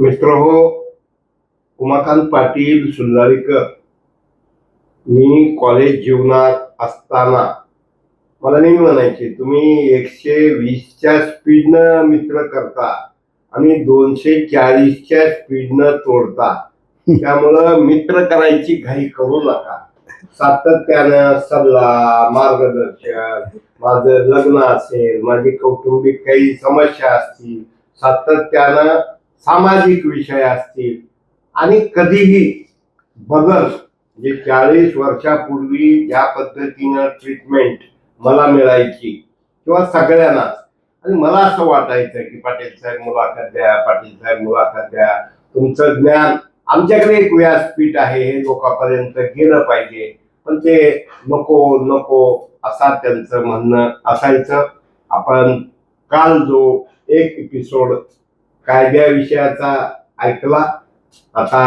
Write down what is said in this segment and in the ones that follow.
मित्र हो उमाकांत पाटील सुल्लारीकर मी कॉलेज जीवनात असताना मला नेहमी म्हणायचे तुम्ही एकशे वीसच्या स्पीडनं मित्र करता आणि दोनशे चाळीसच्या स्पीडनं तोडता त्यामुळं मित्र करायची घाई करू नका. सातत्यानं सल्ला मार्गदर्शन माझं लग्न असेल माझी कौटुंबिक काही समस्या असतील सातत्यानं सामाजिक विषय असतील आणि कधीही बदल जे म्हणजे चाळीस वर्षापूर्वी ज्या पद्धतीनं ट्रीटमेंट मला मिळायची किंवा सगळ्यांनाच आणि मला असं वाटायचं की पाटील साहेब मुलाखत द्या पाटील साहेब मुलाखत द्या तुमचं ज्ञान आमच्याकडे एक व्यासपीठ आहे हे लोकांपर्यंत गेलं पाहिजे. पण ते नको नको असा त्यांचं म्हणणं असायचं. आपण काल जो एक एपिसोड कायद्या विषयाचा ऐकला. आता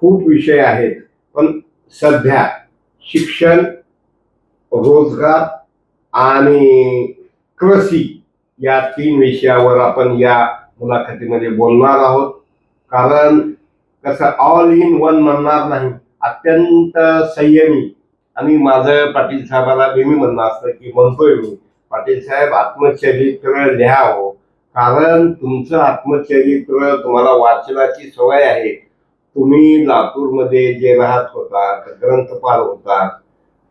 खूप विषय आहेत पण सध्या शिक्षण रोजगार आणि कृषी या तीन विषयावर आपण या मुलाखतीमध्ये बोलणार आहोत. कारण कसं ऑल इन वन म्हणणार नाही अत्यंत संयमी. आणि माझं पाटील साहेबाला नेहमी म्हणणं असतं की म्हणतोय मी पाटील साहेब आत्मचरित्र लिहावं. कारण तुमचं आत्मचरित्र तुम्हाला वाचनाची सवय आहे. तुम्ही लातूरमध्ये जे राहत होता ग्रंथपाल होता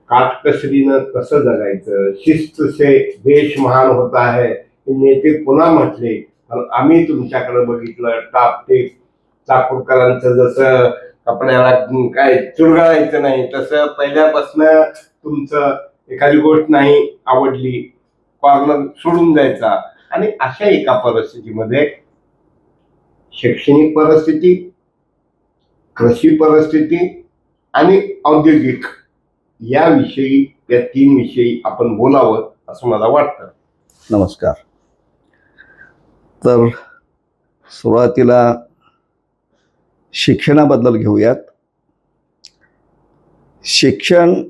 काटकसरीनं कसं जगायचं शिस्त से देश महान होता है नेते पुन्हा म्हटले पण आम्ही तुमच्याकडे बघितलं टापटीप चाकूरकरांचं जसं कपड्याला काय चुरगळायचं नाही तसं पहिल्यापासनं तुमचं एखादी गोष्ट नाही आवडली कॉर्नर सोडून जायचा आणि अशा एका परिस्थितीमध्ये शैक्षणिक परिस्थिती कृषी परिस्थिती आणि औद्योगिक याविषयी या तीन विषयी आपण बोलावं असं मला वाटतं. नमस्कार. तर सुरुवातीला शिक्षणाबद्दल घेऊयात. शिक्षण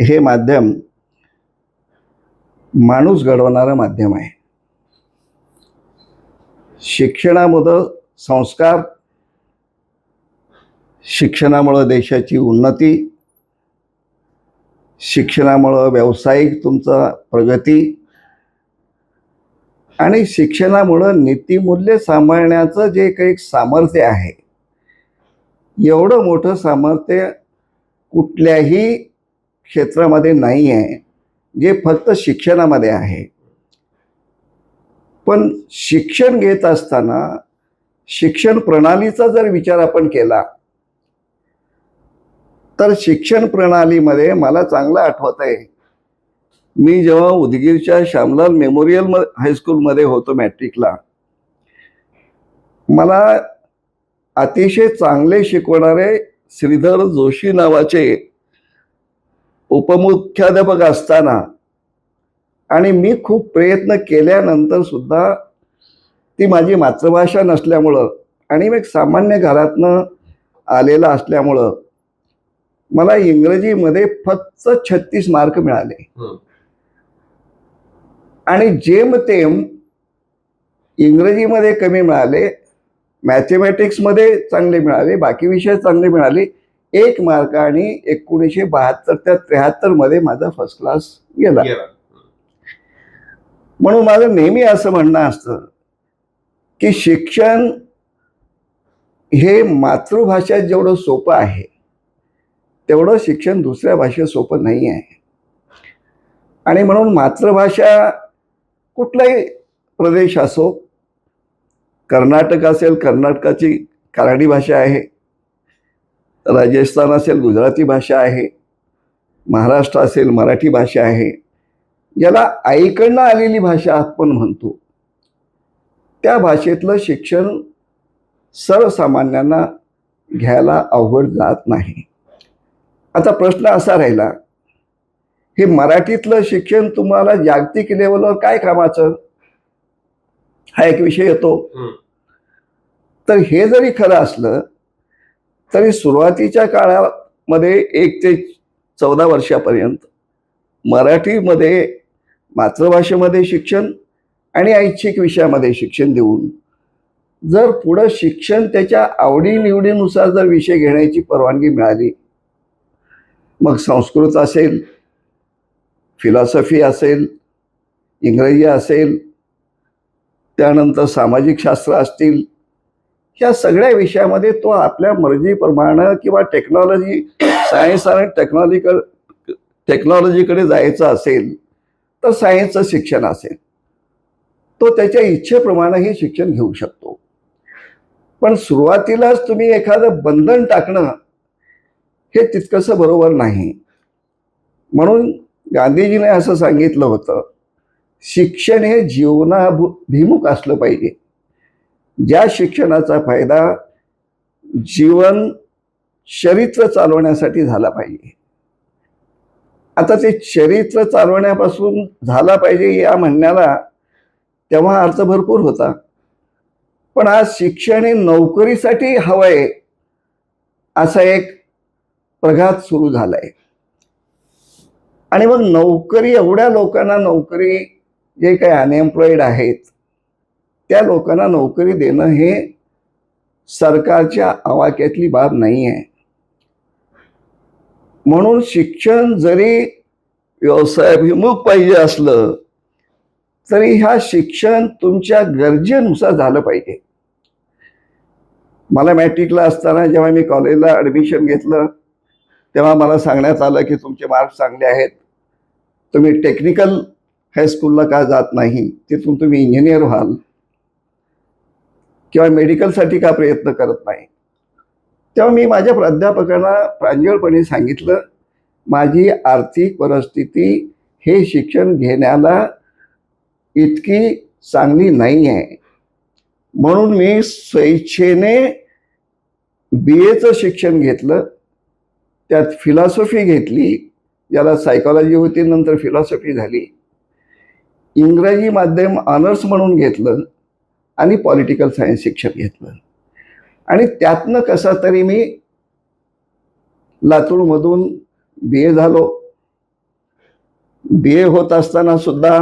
हे माध्यम माणूस घडवणारं माध्यम आहे. शिक्षणामुळं संस्कार शिक्षणामुळं देशाची उन्नती शिक्षणामुळं व्यावसायिक तुमचा प्रगती आणि शिक्षणामुळं नीतिमूल्य सांभाळण्याचं जे काही सामर्थ्य आहे एवढं मोठं सामर्थ्य कुठल्याही क्षेत्रामध्ये नाही आहे जे फक्त शिक्षणामध्ये आहे. पण शिक्षण घेत असताना शिक्षण प्रणालीचा जर विचार आपण केला तर शिक्षण प्रणालीमध्ये मला चांगलं आठवत आहे मी जेव्हा उदगीरच्या श्यामलाल मेमोरियल म हायस्कूलमध्ये होतो मॅट्रिकला मला अतिशय चांगले शिकवणारे श्रीधर जोशी नावाचे उपमुख्याध्यापक असताना. आणि मी खूप प्रयत्न केल्यानंतर सुद्धा ती माझी मातृभाषा नसल्यामुळं आणि मी एक सामान्य घरातनं आलेला असल्यामुळं मला इंग्रजीमध्ये फक्त छत्तीस मार्क मिळाले. आणि जेमतेम इंग्रजीमध्ये कमी मिळाले मॅथमॅटिक्समध्ये चांगले मिळाले बाकी विषय चांगले मिळाले एक मार्क आणि एकोणीसशे बहात्तर त्या त्र्याहत्तरमध्ये माझा फर्स्ट क्लास गेला. म्हणून माझं नेहमी असं म्हणणं असतं की शिक्षण हे मातृभाषेत जेवढं सोपं आहे तेवढं शिक्षण दुसऱ्या भाषेत सोपं नाही आहे. आणि म्हणून मातृभाषा कुठलाही प्रदेश असो कर्नाटक असेल कर्नाटकाची कराडी भाषा आहे राजस्थान असेल गुजराती भाषा आहे महाराष्ट्र असेल मराठी भाषा आहे याला आईकडनं आलेली भाषा आपण म्हणतो. त्या भाषेतलं शिक्षण सर्वसामान्यांना घ्यायला अवघड जात नाही. आता प्रश्न असा राहिला हे मराठीतलं शिक्षण तुम्हाला जागतिक लेवलवर काय कामाचं? हा एक विषय येतो. तर हे जरी खरं असलं तरी सुरुवातीच्या काळामध्ये एक ते चौदा वर्षापर्यंत मराठीमध्ये मातृभाषेमध्ये शिक्षण आणि ऐच्छिक विषयामध्ये शिक्षण देऊन जर पुढं शिक्षण त्याच्या आवडीनिवडीनुसार जर विषय घेण्याची परवानगी मिळाली मग संस्कृत असेल फिलॉसॉफी असेल इंग्रजी असेल त्यानंतर सामाजिक शास्त्र असतील ह्या सगळ्या विषयामध्ये तो आपल्या मर्जीप्रमाणे किंवा टेक्नॉलॉजी सायन्स आणि टेक्नॉलॉजिकल टेक्नॉलॉजीकडे जायचं असेल तर सायन्सचं शिक्षण असेल. तो त्याच्या इच्छेप्रमाणे हे शिक्षण घेऊ शकतो. पण सुरुवातीलाच तुम्ही एखादं बंधन टाकणं हे तितकंसं बरोबर नाही. म्हणून गांधीजीने असं सांगितलं होतं शिक्षण हे जीवनाभिमुख असलं पाहिजे. ज्या शिक्षणाचा फायदा जीवन चरित्र चालवण्यासाठी झाला पाहिजे. आता ते चरित्र चालवण्यापासून झाला पाहिजे या म्हणण्याला तेव्हा अर्थ भरपूर होता. पण आज शिक्षण हे नोकरीसाठी हवंय असा एक प्रघात सुरू झालाय. आणि मग नोकरी एवढ्या लोकांना नोकरी जे काही अनएम्प्लॉईड आहेत त्या लोकांना नोकरी देणं हे सरकारच्या आवाक्यातली बाब नाही आहे. म्हणून शिक्षण जरी व्यवसायाभिमुख पाहिजे असलं तरी ह्या शिक्षण तुमच्या गरजेनुसार झालं पाहिजे. मला मॅट्रिकला असताना जेव्हा मी कॉलेजला ॲडमिशन घेतलं तेव्हा मला सांगण्यात आलं की तुमचे मार्क्स चांगले आहेत. तुम्ही टेक्निकल हायस्कूलला का जात नाही? तिथून तुम्ही इंजिनियर व्हाल. किंवा मेडिकलसाठी का प्रयत्न करत नाही. तेव्हा मी माझ्या प्राध्यापकांना प्रांजळपणे सांगितलं माझी आर्थिक परिस्थिती हे शिक्षण घेण्याला इतकी चांगली नाही आहे. म्हणून मी स्वेच्छेने बी एचं शिक्षण घेतलं. त्यात फिलॉसॉफी घेतली ज्याला सायकॉलॉजी होती नंतर फिलॉसॉफी झाली. इंग्रजी माध्यम ऑनर्स म्हणून घेतलं. आणि पॉलिटिकल सायन्स शिक्षण घेतलं. आणि त्यातनं कसा तरी मी लातूरमधून बी ए झालो. बी ए होत असताना सुद्धा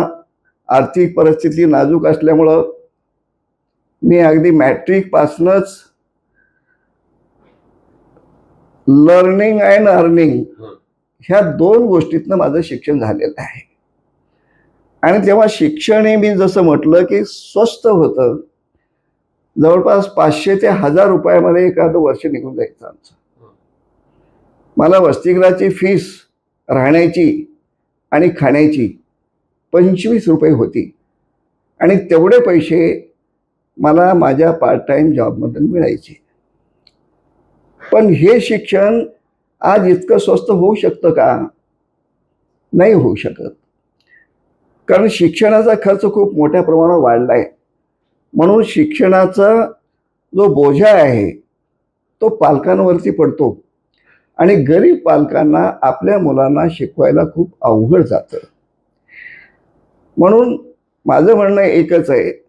आर्थिक परिस्थिती नाजूक असल्यामुळं मी अगदी मॅट्रिकपासनंच लर्निंग अँड अर्निंग ह्या दोन गोष्टीतनं माझं शिक्षण झालेलं आहे. आणि तेव्हा शिक्षण हे मी जसं म्हटलं की स्वस्त होतं. जवळपास पाचशे ते हजार रुपयामध्ये एखादं वर्ष निघून जायचं आमचं. मला वसतिगृहाची फीस राहण्याची आणि खाण्याची पंचवीस रुपये होती. आणि तेवढे पैसे मला माझ्या पार्ट टाईम जॉबमधून मिळायचे. पण हे शिक्षण आज इतकं स्वस्त होऊ शकतं का? नाही होऊ शकत. कारण शिक्षणाचा खर्च खूप मोठ्या प्रमाणात वाढला आहे. म्हणून शिक्षणाचा जो बोजा आहे तो पालकांवरती पडतो. आणि गरीब पालकांना आपल्या मुलांना शिकवायला खूप अवघड जातं. म्हणून माझं म्हणणं एकच आहे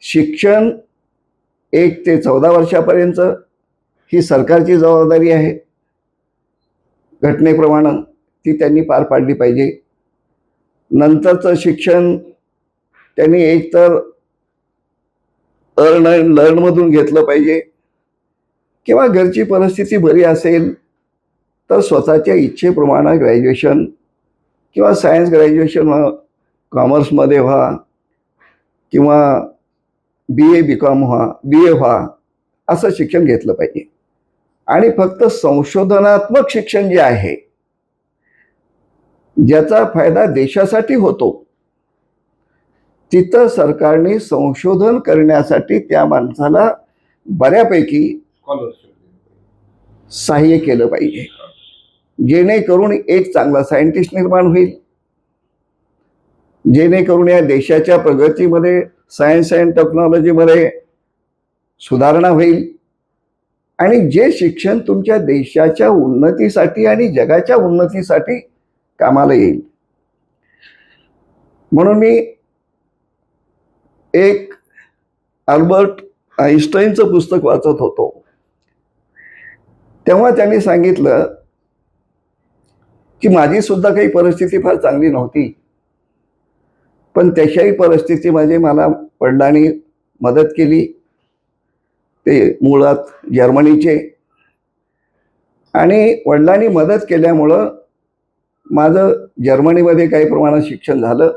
शिक्षण एक ते चौदा वर्षापर्यंत ही सरकारची जबाबदारी आहे. घटनेप्रमाणे ती त्यांनी पार पाडली पाहिजे. नंतरचं शिक्षण त्यांनी एकतर अर्न अँड लर्नमधून घेतलं पाहिजे. किंवा घरची परिस्थिती बरी असेल तर स्वतःच्या इच्छेप्रमाणे ग्रॅज्युएशन किंवा सायन्स ग्रॅज्युएशन व्हा कॉमर्समध्ये व्हा किंवा बी ए बी कॉम व्हा बी ए व्हा असं शिक्षण घेतलं पाहिजे. आणि फक्त संशोधनात्मक शिक्षण जे आहे ज्याचा फायदा देशासाठी होतो. तिथं सरकारने संशोधन करण्यासाठी त्या माणसाला बऱ्यापैकी सहाय्य केलं पाहिजे. जेणेकरून एक चांगला सायंटिस्ट निर्माण होईल. जेणेकरून या देशाच्या प्रगतीमध्ये सायन्स अँड टेक्नॉलॉजीमध्ये सुधारणा होईल. आणि जे शिक्षण तुमच्या देशाच्या उन्नतीसाठी आणि जगाच्या उन्नतीसाठी कामाला येईल. म्हणून मी एक अल्बर्ट आईन्स्टाईनचं पुस्तक वाचत होतो. तेव्हा त्यांनी सांगितलं की माझी सुद्धा काही परिस्थिती फार चांगली नव्हती. पण त्याच्याही परिस्थितीमध्ये म्हणजे मला वडिलांनी मदत केली. ते मुळात जर्मनीचे. आणि वडिलांनी मदत केल्यामुळं माझं जर्मनीमध्ये काही प्रमाणात शिक्षण झालं.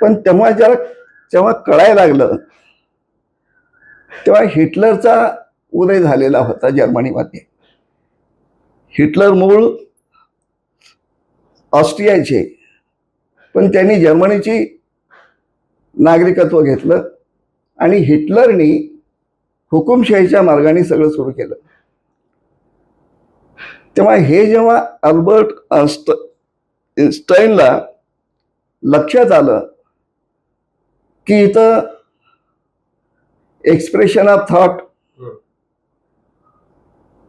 पण तेव्हा ज्याला जेव्हा कळायला लागलं तेव्हा हिटलरचा उदय झालेला होता जर्मनीमध्ये. हिटलर मूळ ऑस्ट्रियाचे पण त्यांनी जर्मनीची नागरिकत्व घेतलं आणि हिटलरनी हुकुमशाहीच्या मार्गाने सगळं सुरू केलं. तेव्हा हे जेव्हा अल्बर्ट इन्स्टाईनला लक्षात आलं की इथं expression of thought.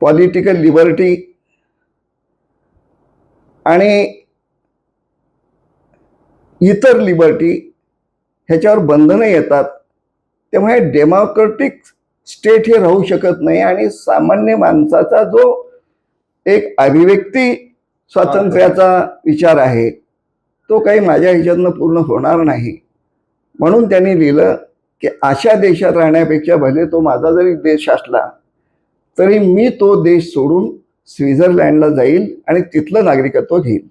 Political liberty आणि इतर लिबर्टी ह्याच्यावर बंधनं येतात तेव्हा हे डेमोक्रेटिक स्टेट हे राहू शकत नाही आणि सामान्य माणसाचा जो एक अभिव्यक्ती स्वातंत्र्याचा विचार आहे. तो काही माझ्या ह्याच्यातनं पूर्ण होणार नाही. म्हणून त्यांनी लिहिलं की अशा देशात राहण्यापेक्षा भले तो माझा जरी देश असला तरी मी तो देश सोडून स्वित्झर्लंडला जाईल आणि तिथलं नागरिकत्व घेईल.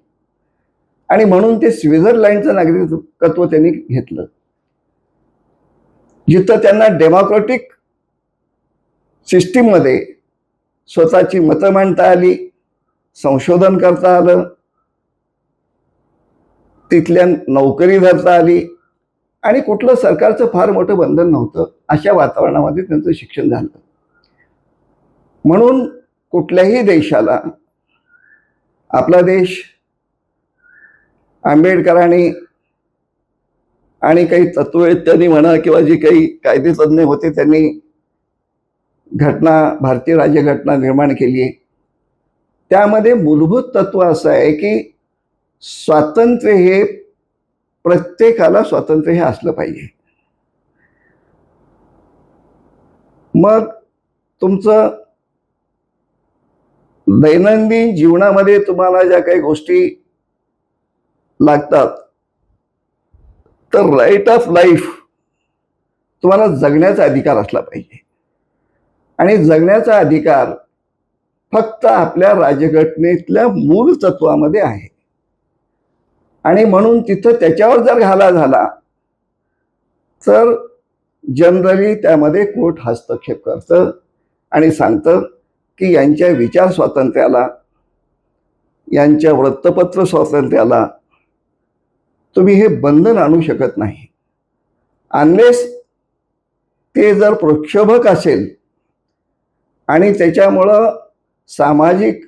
आणि म्हणून ते स्वित्झर्लंडचं नागरिकत्व त्यांनी घेतलं. जिथं त्यांना डेमोक्रेटिक सिस्टीममध्ये स्वतःची मतं मांडता आली संशोधन करता आलं तिथल्या नोकरी धरता आली आणि कुठलं सरकारचं फार मोठं बंधन नव्हतं अशा वातावरणामध्ये त्यांचं शिक्षण झालं. म्हणून कुठल्याही देशाला आपला देश आंबेडकरांनी आणि काही तत्ववेत्यांनी म्हणा किंवा जे काही कायदेतज्ञ होते त्यांनी घटना भारतीय राज्यघटना निर्माण केली आहे. त्यामध्ये मूलभूत तत्व असं आहे की स्वातंत्र्य हे प्रत्येकाला स्वातंत्र्य हे असलं पाहिजे. मग तुमचं दैनंदिन जीवनामध्ये तुम्हाला ज्या काही गोष्टी लागतात तर राईट ऑफ लाईफ तुम्हाला जगण्याचा अधिकार असला पाहिजे. आणि जगण्याचा अधिकार फक्त आपल्या राजघटनेतल्या मूळ तत्वामध्ये आहे. आणि म्हणून तिथं त्याच्यावर जर घाला झाला तर जनरली त्यामध्ये कोर्ट हस्तक्षेप करतं आणि सांगतं की यांच्या विचार स्वातंत्र्याला यांच्या वृत्तपत्र स्वातंत्र्याला तुम्ही हे बंधन आणू शकत नाही. अनलेस ते जर प्रक्षोभक असेल आणि त्याच्यामुळं सामाजिक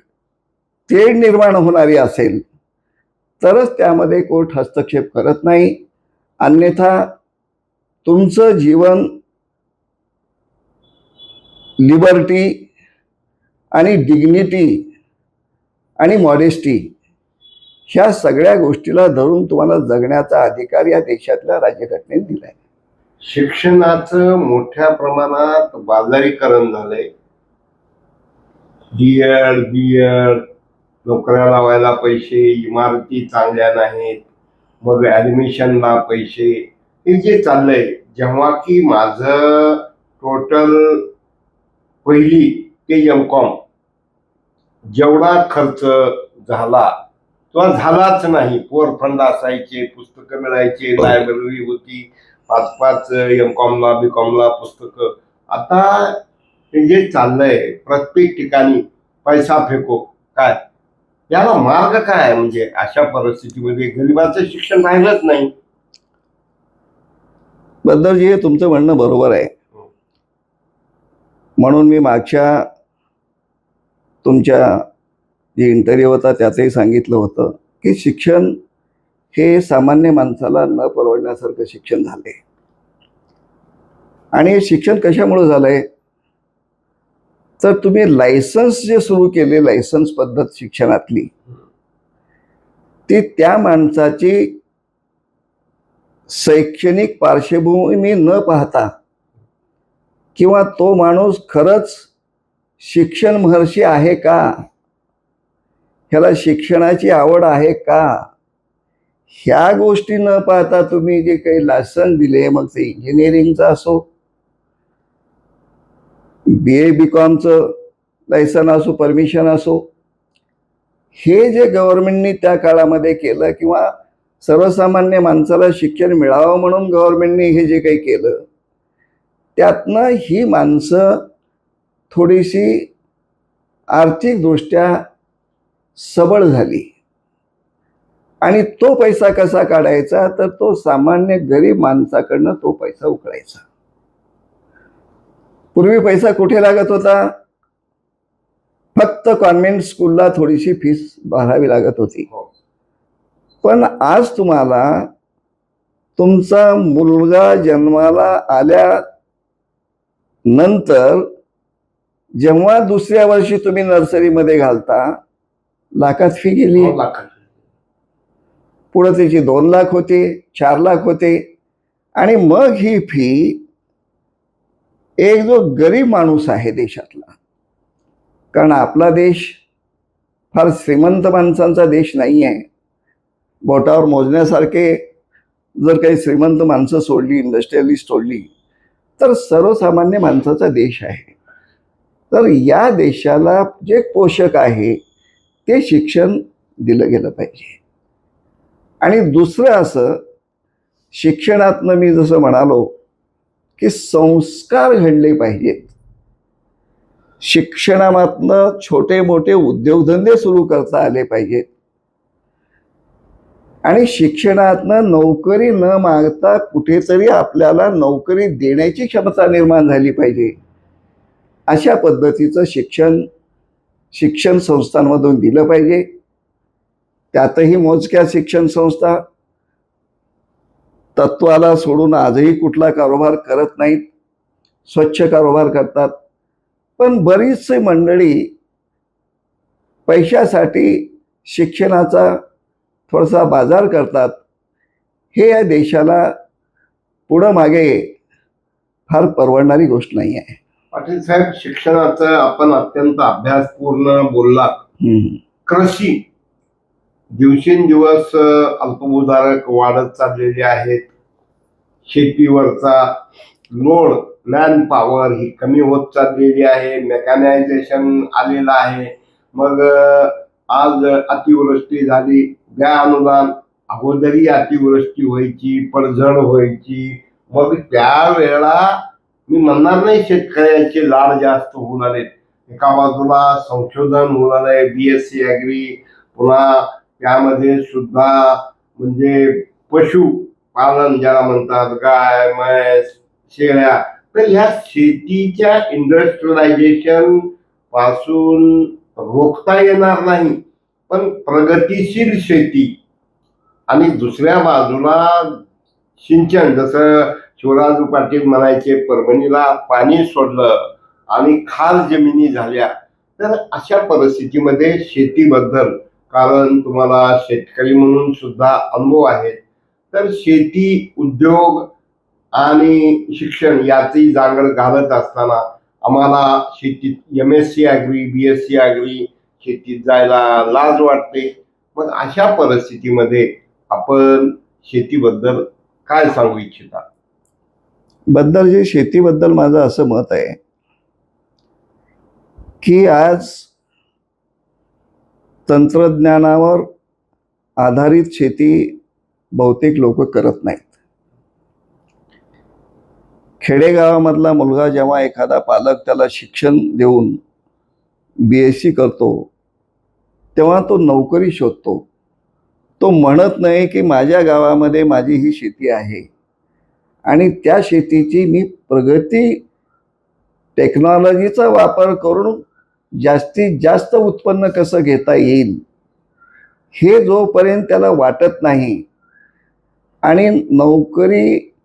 तेढ निर्माण होणारी असेल तरच त्यामध्ये कोर्ट हस्तक्षेप करत नाही. अन्यथा तुमचं जीवन लिबर्टी आणि डिग्निटी आणि मॉडेस्टी ह्या सगळ्या गोष्टीला धरून तुम्हाला जगण्याचा अधिकार या देशातल्या राज्यघटनेने दिलाय. शिक्षणाचं मोठ्या प्रमाणात बाजारीकरण झालंय. डी एड बी एड नोकऱ्या लावायला पैसे इमारती चांगल्या नाहीत मग ॲडमिशनला पैसे. हे जे चाललंय जेव्हा की माझं टोटल पहिली ते एम कॉम जेवढा खर्च झाला किंवा झालाच नाही पोर फंड असायचे पुस्तकं मिळायचे लायब्ररी होती पाच पाच एम कॉमला बी कॉमला पुस्तकं. आता हे जे चाललंय प्रत्येक ठिकाणी पैसा फेको काय? याला मार्ग काय आहे? म्हणजे अशा परिस्थितीमध्ये गरिबाचं शिक्षण राहिलंच नाही. बद्दलजी हे तुमचं म्हणणं बरोबर आहे. म्हणून मी मागच्या तुमच्या जे इंटरव्ह्यू होता त्यातही सांगितलं होतं की शिक्षण हे सामान्य माणसाला न परवडण्यासारखं शिक्षण झालंय. आणि हे शिक्षण कशामुळे झालंय? तर तुम्ही लायसन्स जे सुरू केले लायसन्स पद्धत शिक्षणातली ती त्या माणसाची शैक्षणिक पार्श्वभूमी न पाहता किंवा तो माणूस खरंच शिक्षण महर्षी आहे का? ह्याला शिक्षणाची आवड आहे का? ह्या गोष्टी न पाहता तुम्ही जे काही लायसन दिले मग ते इंजिनिअरिंगचं असो बी ए बी कॉमचं लायसन असो परमिशन असो हे जे गव्हर्नमेंटनी त्या काळामध्ये केलं किंवा सर्वसामान्य माणसाला शिक्षण मिळावं म्हणून गव्हर्नमेंटने हे जे काही केलं त्यातनं ही माणसं थोडीशी आर्थिकदृष्ट्या सबळ झाली. आणि तो पैसा कसा काढायचा? तर तो सामान्य गरीब माणसाकडनं तो पैसा उकळायचा. पूर्वी पैसा कुठे लागत होता फक्त कॉन्व्हेंट स्कूलला थोडीशी फीस भरावी लागत होती हो. पण आज तुम्हाला तुमचा मुलगा जन्माला आल्या नंतर जेव्हा दुसऱ्या वर्षी तुम्ही नर्सरीमध्ये घालता लाखात फी गेली हो. पुढे त्याची दोन लाख होते चार लाख होते आणि मग ही फी एक जो गरीब माणूस आहे देशातला कारण आपला देश फार श्रीमंत माणसांचा देश नाही आहे बोटावर मोजण्यासारखे जर काही श्रीमंत माणसं सोडली इंडस्ट्रियलिस्ट सोडली तर सर्वसामान्य माणसाचा देश आहे. तर या देशाला जे पोषक आहे ते शिक्षण दिलं गेलं पाहिजे. आणि दुसरं असं शिक्षणातनं मी जसं म्हणालो की संस्कार घडले पाहिजेत. शिक्षणामातनं छोटे मोठे उद्योगधंदे सुरू करता आले पाहिजेत. आणि शिक्षणातनं नोकरी न मागता कुठेतरी आपल्याला नोकरी देण्याची क्षमता निर्माण झाली पाहिजे. अशा पद्धतीचं शिक्षण शिक्षण संस्थांमधून दिलं पाहिजे. त्यातही मोजक्या शिक्षण संस्था तत्वाला सोडून आजही कुठला कारोबार करत नाहीत. स्वच्छ कारोबार करतात. पण बरीचशी मंडळी पैशासाठी शिक्षणाचा थोडासा बाजार करतात. हे या देशाला पुढं मागे फार परवडणारी गोष्ट नाही आहे. पाटील साहेब शिक्षणाचं आपण अत्यंत अभ्यासपूर्ण बोललात. कृषी दिवसेंदिवस अल्पभूधारक वाढत चाललेले आहेत. शेतीवरचा लोड मॅन पॉवर ही कमी होत चाललेली आहे. मेकॅनायझेशन आलेलं आहे. मग आज अतिवृष्टी झाली. द्या अनुदान अगोदरी अतिवृष्टी व्हायची पडझड व्हायची. मग त्यावेळेला मी म्हणणार नाही शेतकऱ्याचे लाड जास्त होऊन आहेत. एका बाजूला संशोधन होणार आहे बी एस सी ॲग्री पुन्हा त्यामध्ये सुद्धा म्हणजे पशु पालन ज्याला म्हणतात गाय म्हैस शेळ्या तर ह्या शेतीच्या इंडस्ट्रियलायझेशनपासून रोखता येणार नाही पण प्रगतीशील शेती आणि दुसऱ्या बाजूला सिंचन जसं शिवराजू पाटील म्हणायचे परभणीला पाणी सोडलं आणि खाल जमिनी झाल्या तर अशा परिस्थितीमध्ये शेतीबद्दल कारण तुम्हाला शेतकरी म्हणून सुद्धा अनुभव आहे. तर शेती उद्योग आणि शिक्षण याची जांगड घालत असताना आम्हाला शेतीत M S C agri B S C agri शेतीत जायला लाज वाटते. मग अशा परिस्थितीमध्ये आपण शेतीबद्दल काय सांगू इच्छिता? बद्दल जे शेतीबद्दल माझं असं मत आहे की आज तंत्रज्ञानावर आधारित शेती बहुतेक लोक करत नाहीत. खेडेगावामधला मुलगा जेव्हा एखादा पालक त्याला शिक्षण देऊन बी एस सी करतो तेव्हा तो नोकरी शोधतो. तो म्हणत नाही की माझ्या गावामध्ये माझी ही शेती आहे. आणि त्या शेतीची मी प्रगती टेक्नॉलॉजीचा वापर करून जास्तीत जास्त उत्पन्न कसं घेता येईल? हे जोपर्यंत त्याला वाटत नाही आणि नोकरीला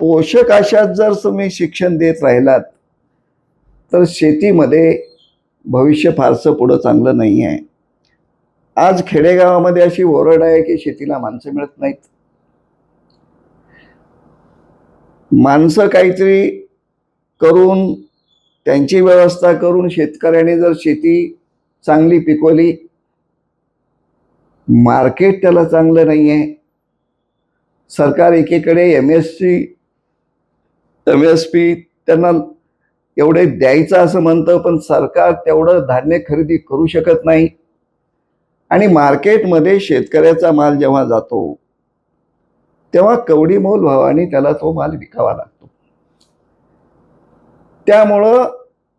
पोषक अशात जर तुम्ही शिक्षण देत राहिलात तर शेतीमध्ये भविष्य फारसं पुढं चांगलं नाही आहे. आज खेडेगावामध्ये अशी ओरड आहे की शेतीला माणसं मिळत नाहीत. माणसं काहीतरी करून त्यांची व्यवस्था करून शेतकऱ्याने जर शेती चांगली पिकवली मार्केट त्याला चांगलं नाही आहे सरकार एकीकडे M S C M S P त्यांना एवढे द्यायचं असं म्हणतं पण सरकार तेवढं धान्य खरेदी करू शकत नाही. आणि मार्केटमध्ये शेतकऱ्याचा माल जेव्हा जातो तेव्हा कवडी मोल भावाने त्याला तो माल विकावा लागतो. त्यामुळं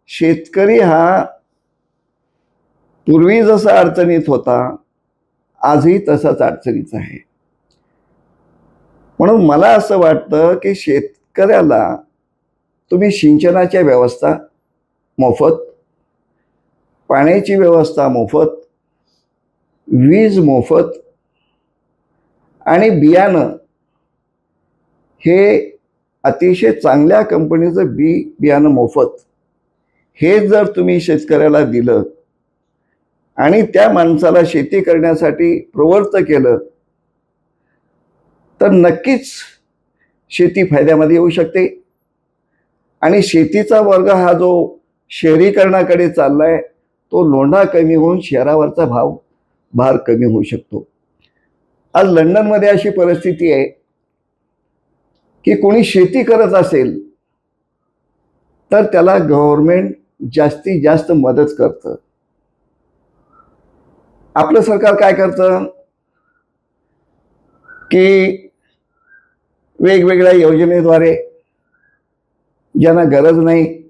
शेतकरी हा पूर्वी जसा अडचणीत होता आजही तसाच अडचणीचा आहे. म्हणून मला असं वाटतं की शेतकऱ्याला तुम्ही सिंचनाच्या व्यवस्था मोफत पाण्याची व्यवस्था मोफत वीज मोफत आणि बियाणं हे अतिशय चांगल्या कंपनीचं बी बियाणं मोफत. हे जर तुम्ही शेतकऱ्याला दिलं आणि त्या माणसाला शेती करण्यासाठी प्रवृत्त केलं तर नक्कीच शेती फायद्यामध्ये येऊ शकते. आणि शेतीचा वर्ग हा जो शहरीकरणाकडे चालला आहे तो लोंढा कमी होऊन शहरावरचा भाव भार कमी होऊ शकतो. आज लंडनमध्ये अशी परिस्थिती आहे की कोणी शेती करत असेल तर त्याला गव्हर्नमेंट जास्तीत जास्त मदत करतं. आपलं सरकार काय करतं? की वेगवेगळ्या योजनेद्वारे ज्यांना गरज नाही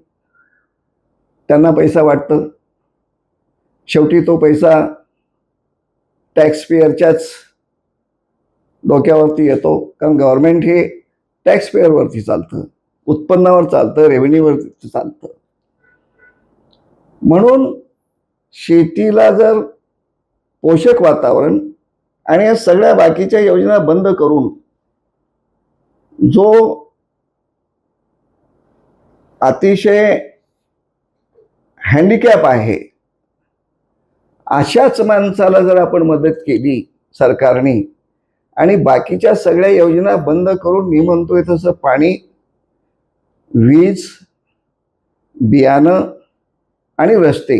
त्यांना पैसा वाटतं. शेवटी तो पैसा टॅक्सपेयरच्याच डोक्यावरती येतो. कारण गव्हर्नमेंट हे टॅक्स पेअरवरती चालतं. उत्पन्नावर चालतं रेव्हेन्यूवरती चालतं. म्हणून शेतीला जर पोषक वातावरण आणि या सगळ्या बाकीच्या योजना बंद करून जो अतिशय हँडिकॅप आहे अशाच माणसाला जर आपण मदत केली सरकारने आणि बाकीच्या सगळ्या योजना बंद करून मी म्हणतोय तसं पाणी वीज बियाणं आणि रस्ते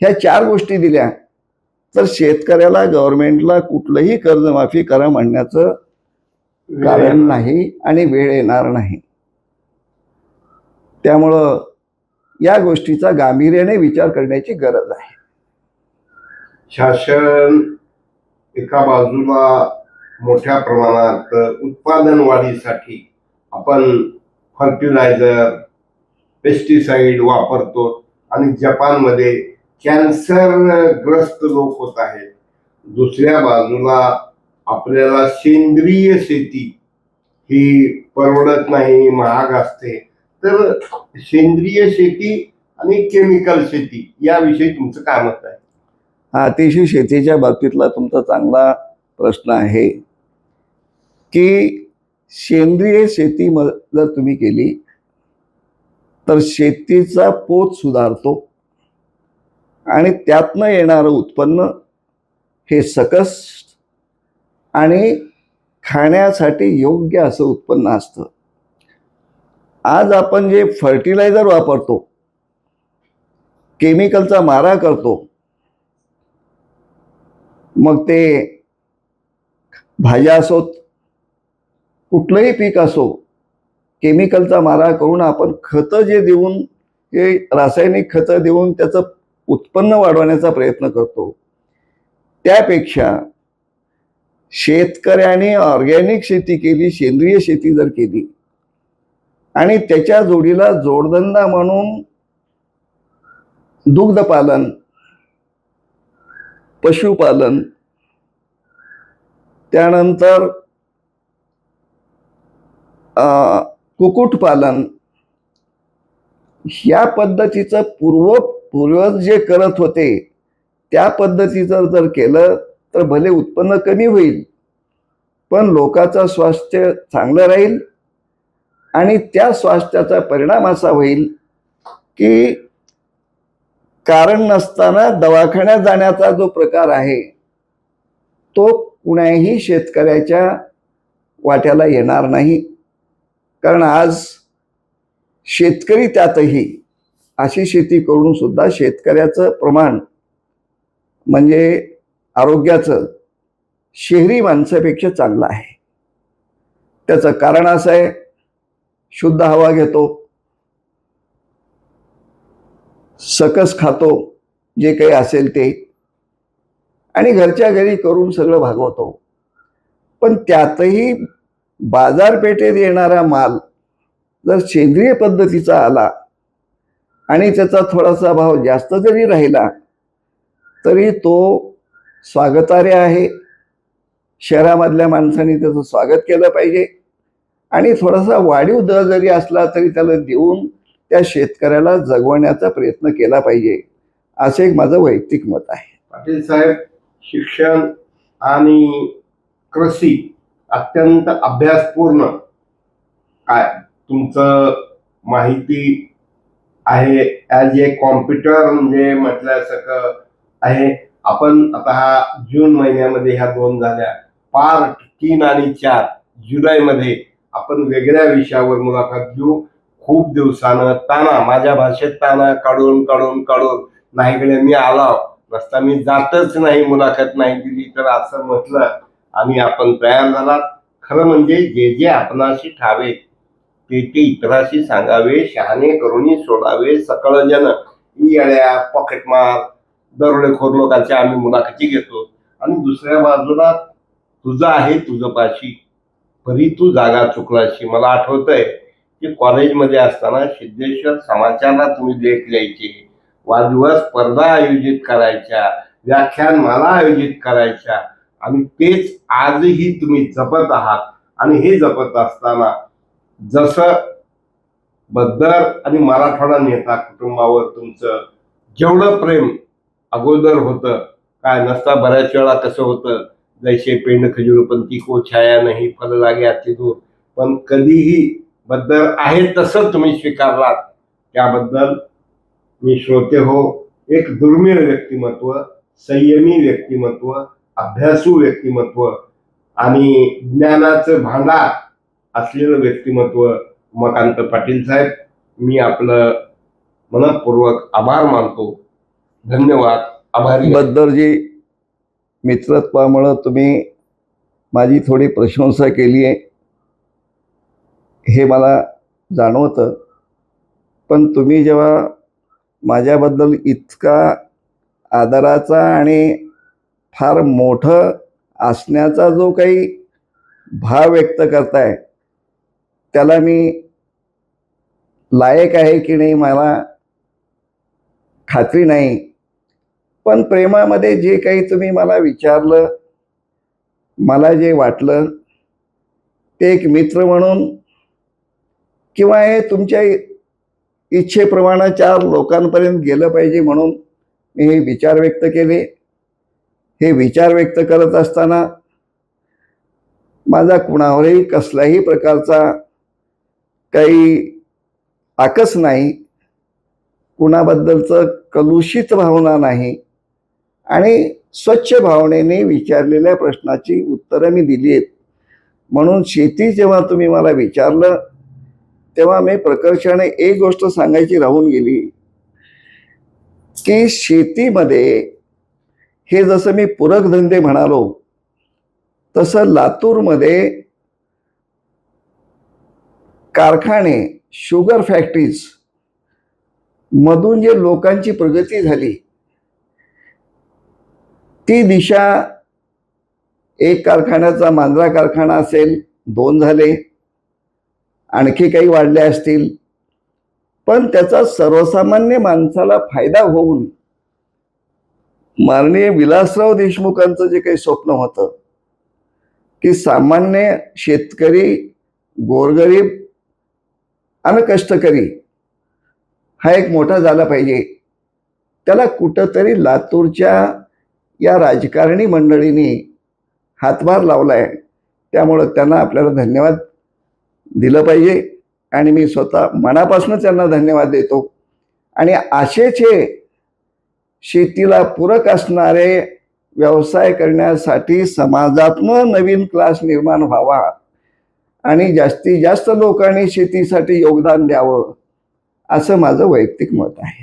ह्या चार गोष्टी दिल्या. तर शेतकऱ्याला गव्हर्नमेंटला कुठलंही कर्जमाफी करा म्हणण्याचं कारण नाही आणि वेळ येणार नाही. त्यामुळं या गोष्टीचा गांभीर्याने विचार करण्याची गरज आहे. शासन एका बाजूला मोठ्या प्रमाणात उत्पादन वाढीसाठी आपण फर्टिलायझर पेस्टिसाइड वापरतो. आणि जपानमध्ये कॅन्सरग्रस्त लोक होत आहेत. दुसऱ्या बाजूला आपल्याला सेंद्रिय शेती ही परवडत नाही महाग असते. तर सेंद्रिय शेती आणि केमिकल शेती याविषयी तुमचं काय मत आहे? हा अतिशय शेतीच्या बाबतीतला तुमचा चांगला प्रश्न आहे. की सेंद्रिय शेती म जर तुम्ही केली तर शेतीचा पोत सुधारतो. आणि त्यातनं येणारं उत्पन्न हे सकस आणि खाण्यासाठी योग्य असं उत्पन्न असतं. आज आपण जे फर्टिलायझर वापरतो केमिकलचा मारा करतो मग ते भाज्या असोत कुठलंही पीक असो केमिकलचा मारा करून आपण खतं जे देऊन हे रासायनिक खतं देऊन त्याचं उत्पन्न वाढवण्याचा प्रयत्न करतो त्यापेक्षा शेतकऱ्याने ऑर्गॅनिक शेती केली सेंद्रिय शेती जर केली आणि त्याच्या जोडीला जोडधंदा म्हणून दुग्धपालन पशुपालन त्यानंतर कुक्कुटपालन ह्या पद्धतीचं पूर्व पूर्वज जे करत होते त्या पद्धतीचं जर केलं तर भले उत्पन्न कमी होईल पण लोकाचं स्वास्थ्य चांगलं राहील आणि त्या स्वास्थ्याचा परिणाम असा होईल की कारण नसताना दवाखान्यात जाण्याचा जो प्रकार आहे तो कुणाही शेतकऱ्याच्या वाट्याला येणार नाही. कारण आज शेतकरी त्यातही अशी शेती करून सुद्धा शेतकऱ्याचं प्रमाण म्हणजे आरोग्याचं शहरी माणसापेक्षा चांगलं आहे. त्याचं कारण असं आहे शुद्ध हवा घेतो सकस खातो जे काही असेल ते आणि घरच्या घरी करून सगळं भागवतो. पण त्यातही बाजारपेठेत येणारा माल जर सेंद्रिय पद्धतीचा आला आणि त्याचा थोडासा भाव जास्त जरी राहिला तरी तो स्वागतार्य आहे. शहरामधल्या माणसांनी त्याचं स्वागत केलं पाहिजे. आणि थोडासा वाढीव दर जरी असला तरी त्याला देऊन त्या शेतकऱ्याला जगवण्याचा प्रयत्न केला पाहिजे असं एक माझं वैयक्तिक मत आहे. पाटील साहेब शिक्षण आणि कृषी अत्यंत अभ्यासपूर्ण काय तुमचं माहिती आहे ॲज ए कॉम्प्युटर म्हणजे म्हटल्यासारखं आहे. आपण आता हा जून महिन्यामध्ये ह्या दोन झाल्या. पार्ट तीन आणि चार जुलैमध्ये आपण वेगळ्या विषयावर मुलाखत घेऊ. खूप दिवसानं ताना माझ्या भाषेत ताना काढून काढून काढून. नाहीकडे मी आला. नसता मी जातच नाही मुलाखत नाही दिली. तर असं म्हटलं आणि आपण तयार झालात. खरं म्हणजे जे जे आपणाशी ठावे ते ते इतराशी सांगावे शहाणे करुणी सोडावे सकळ जन येड्या पॉकेटमार दरोडेखोर लोकांच्या आम्ही मुलाखती घेतो. आणि दुसऱ्या बाजूला तुझं आहे तुझं पाशी परी तू जागा चुकलाशी. मला आठवतंय की कॉलेजमध्ये असताना सिद्धेश्वर समाचारला तुम्ही लेख लिहायचे वादविवाद स्पर्धा आयोजित करायच्या व्याख्यानमाला आयोजित करायच्या आणि तेच आजही तुम्ही जपत आहात. आणि हे जपत असताना जसं बद्दर आणि मराठवाडा नेता कुटुंबावर तुमचं जेवढं प्रेम अगोदर होतं काय नसता बऱ्याच वेळा कसं होतं. जैसे पेंड खजुरपंथी को छाया नाही फल लागे अति दूर पण कधीही बद्दल आहे तसं तुम्ही स्वीकारलात. त्याबद्दल मी श्रोते हो. एक दुर्मिळ व्यक्तिमत्व संयमी व्यक्तिमत्व अभ्यासू व्यक्तिमत्व आणि ज्ञानाचं भांडार असलेलं व्यक्तिमत्व उमाकांत पाटील साहेब मी आपलं मनपूर्वक आभार मानतो. धन्यवाद. आभारी बद्दलजी मित्रत्वामुळं तुम्ही माझी थोडी प्रशंसा केली आहे. हे मला जाणवतं. पण तुम्ही जेव्हा माझ्याबद्दल इतका आदराचा आणि फार मोठं असण्याचा जो काही भाव व्यक्त करताय त्याला मी लायक आहे की नाही मला खात्री नाही. पण प्रेमामध्ये जे काही तुम्ही मला विचारलं मला जे वाटलं ते एक मित्र म्हणून किंवा हे तुमच्या इच्छेप्रमाणे चार लोकांपर्यंत गेलं पाहिजे म्हणून मी हे विचार व्यक्त केले. हे विचार व्यक्त करत असताना माझा कुणावरही कसल्याही प्रकारचा काही आकस नाही कुणाबद्दलचं कलुषित भावना नाही आणि स्वच्छ भावनेने विचारलेल्या प्रश्नाची उत्तरं मी दिली आहेत. म्हणून शेती जेव्हा तुम्ही मला विचारलं तेव्हा मी प्रकर्षाने एक गोष्ट सांगायची राहून गेली की शेतीमध्ये हे जसं मी पूरक धंदे म्हणालो तसं लातूरमध्ये कारखाने शुगर फॅक्टरीज मधून जे लोकांची प्रगती झाली ती दिशा एक कारखान्याचा मांजरा कारखाना असेल दोन झाले आणखी काही वाढले असतील पण त्याचा सर्वसामान्य माणसाला फायदा होऊन माननीय विलासराव देशमुखांचं जे काही स्वप्न होतं की सामान्य शेतकरी गोरगरीब आणि कष्टकरी हा एक मोठा झाला पाहिजे. त्याला कुठंतरी लातूरच्या या राजकारणी मंडळींनी हातभार लावला आहे त्यामुळं त्यांना आपल्याला धन्यवाद दिलं पाहिजे. आणि मी स्वतः मनापासून त्यांना धन्यवाद देतो. आणि असेच हे शेतीला पूरक असणारे व्यवसाय करण्यासाठी समाजातनं नवीन क्लास निर्माण व्हावा आणि जास्तीत जास्त लोकांनी शेतीसाठी योगदान द्यावं असं माझं वैयक्तिक मत आहे.